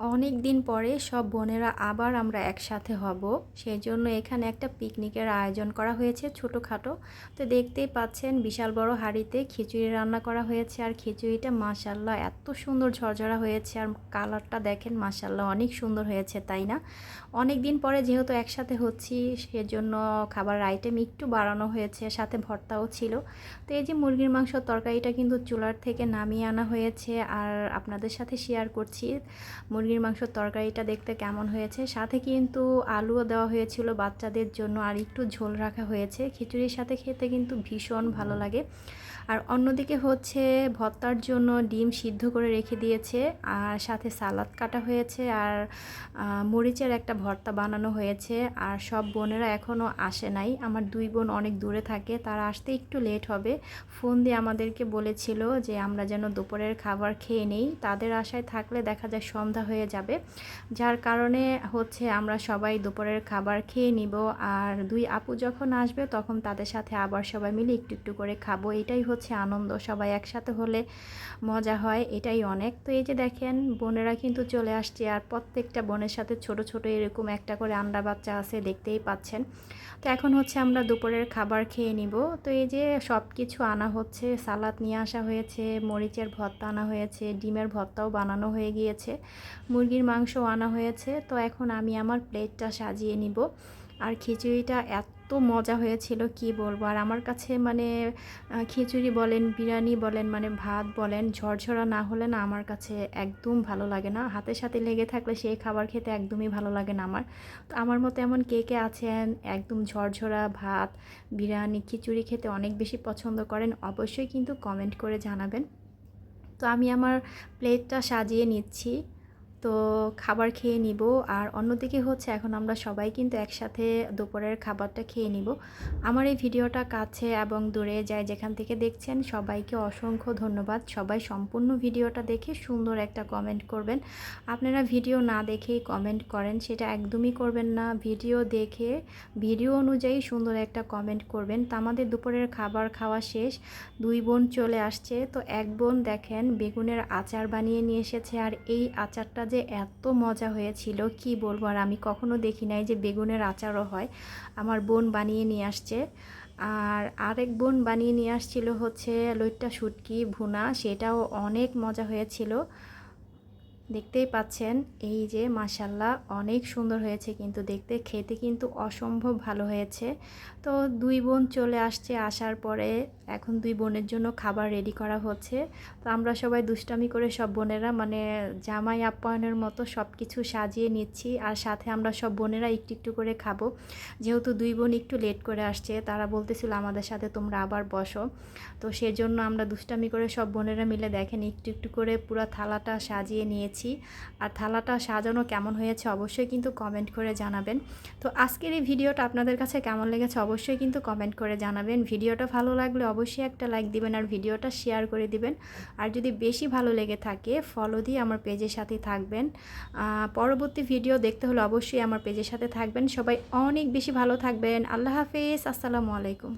অনেক দিন পরে সব বোনেরা আবার আমরা একসাথে হব। সেই জন্য এখানে একটা পিকনিকের আয়োজন করা হয়েছে ছোটোখাটো। তো দেখতেই পাচ্ছেন, বিশাল বড় হাঁড়িতে খিচুড়ি রান্না করা হয়েছে। আর খিচুড়িটা মাসাল্লাহ এত সুন্দর ঝরঝরা হয়েছে। আর কালারটা দেখেন মাসাল্লাহ অনেক সুন্দর হয়েছে, তাই না? অনেক দিন পরে যেহেতু একসাথে হচ্ছি, সেজন্য খাবার আইটেম একটু বাড়ানো হয়েছে, সাথে ভর্তাও ছিল। তো এই যে মুরগির মাংস তরকারিটা কিন্তু চুলার থেকে নামিয়ে আনা হয়েছে। আর আপনাদের সাথে শেয়ার করছি মুরগির মাংসর তরকারিটা দেখতে কেমন হয়েছে? সাথে কিন্তু আলুও দেওয়া হয়েছিল বাচ্চাদের জন্য আর একটু ঝোল রাখা হয়েছে। খিচুড়ির সাথে খেতে কিন্তু ভীষণ ভালো লাগে। আর অন্যদিকে হচ্ছে ভর্তার জন্য ডিম সিদ্ধ করে রেখে দিয়েছে আর সাথে সালাদ কাটা হয়েছে আর মরিচের একটা ভর্তা বানানো হয়েছে আর সব বোনেরা এখনও আসে নাই। আমার দুই বোন অনেক দূরে থাকে, তারা আসতে একটু লেট হবে। ফোন দিয়ে আমাদেরকে বলেছিল যে আমরা যেন দুপুরের খাবার খেয়ে নেই। তাদের আশায় থাকলে দেখা যায় সন্ধ্যা হয়ে যাবে। যার কারণে হচ্ছে আমরা সবাই দুপুরের খাবার খেয়ে নিব। আর দুই আপু যখন আসবে তখন তাদের সাথে আবার সবাই মিলে একটু একটু করে খাব। এটাই হচ্ছে আনন্দ। সবাই একসাথে হলে মজা হয়। এটাই অনেক। তো এই যে দেখেন, বোনেরা কিন্তু চলে আসছে। আর প্রত্যেকটা বোনের সাথে ছোট ছোট এরকম একটা করে আন্ডা বাচ্চা আছে দেখতেই পাচ্ছেন। তো এখন হচ্ছে আমরা দুপুরের খাবার খেয়ে নিব। তো এই যে সব কিছু আনা হচ্ছে। সালাদ নিয়ে আসা হয়েছে, মরিচের ভর্তা আনা হয়েছে, ডিমের ভর্তাও বানানো হয়ে গিয়েছে। মুরগির মাংস আনা হয়েছে, তো এখন আমি আমার প্লেটটা সাজিয়ে নিব। আর খিচুড়িটা এত মজা হয়েছিল, কি বলব? আর আমার কাছে মানে খিচুড়ি বলেন, বিরিয়ানি বলেন মানে ভাত বলেন, ঝরঝরা না হলে না আমার কাছে একদম ভালো লাগে না। হাতের সাথে লেগে থাকলে সেই খাবার খেতে একদমই ভালো লাগে না আমার। তো আমার মতো এমন কে কে আছেন, একদম ঝরঝরা, ভাত, বিরিয়ানি, খিচুড়ি খেতে অনেক বেশি পছন্দ করেন, অবশ্যই কিন্তু কমেন্ট করে জানাবেন। তো আমি আমার প্লেটটা সাজিয়ে নিচ্ছি। তো খাবার খেয়ে নিব। আর অন্যদিকে হচ্ছে এখন আমরা সবাই কিন্তু একসাথে দুপুরের খাবারটা খেয়ে নিব। আমার এই ভিডিওটা কাছে এবং দূরে যায় যেখান থেকে দেখছেন, সবাইকে অসংখ্য ধন্যবাদ। সবাই সম্পূর্ণ ভিডিওটা দেখে সুন্দর একটা কমেন্ট করবেন। আপনারা ভিডিও না দেখেই কমেন্ট করেন, সেটা একদমই করবেন না। ভিডিও দেখে, ভিডিও অনুযায়ী সুন্দর একটা কমেন্ট করবেন। তা আমাদের দুপুরের খাবার খাওয়া শেষ। দুই বোন চলে আসছে। তো এক বোন দেখেন বেগুনের আচার বানিয়ে নিয়ে এসেছে। আর এই আচারটা যে এত মজা হয়েছিল, কি বলব? আর আমি কখনো দেখি নাই যে বেগুনের আচারও হয়। আমার বোন বানিয়ে নিয়ে আসছে। আর আরেক বোন বানিয়ে নিয়ে আসছিল হচ্ছে লইট্টা শুটকি, ভুনা, সেটাও অনেক মজা হয়েছিল। দেখতেই পাচ্ছেন, এই যে মাসাল্লাহ অনেক সুন্দর হয়েছে কিন্তু দেখতে, খেতে কিন্তু অসম্ভব ভালো হয়েছে। তো দুই বোন চলে আসছে, আসার পরে এখন দুই বোনের জন্য খাবার রেডি করা হচ্ছে। তো আমরা সবাই দুষ্টামি করে সব বোনেরা মানে জামাই আপ্যায়নের মতো সব কিছু সাজিয়ে নিচ্ছি আর সাথে আমরা সব বোনেরা একটু একটু করে খাব। যেহেতু দুই বোন একটু লেট করে আসছে, তারা বলতেছিল আমাদের সাথে তোমরা আবার বসো। তো সেজন্য আমরা দুষ্টামি করে সব বোনেরা মিলে দেখেন একটু একটু করে পুরো থালাটা সাজিয়ে নিয়েছি। আর থালাটা সাজানো কেমন হয়েছে অবশ্যই কিন্তু কমেন্ট করে জানাবেন। তো আজকের এই ভিডিওটা আপনাদের কাছে কেমন লেগেছে অবশ্যই কিন্তু কমেন্ট করে জানাবেন। ভিডিওটা ভালো লাগলে অবশ্যই একটা লাইক দিবেন আর ভিডিওটা শেয়ার করে দিবেন। আর যদি বেশি ভালো লেগে থাকে ফলো দিয়ে আমার পেজের সাথে থাকবেন। পরবর্তী ভিডিও দেখতে হলে অবশ্যই আমার পেজের সাথে থাকবেন। সবাই অনেক বেশি ভালো থাকবেন। আল্লাহ হাফেজ। আসসালামু আলাইকুম।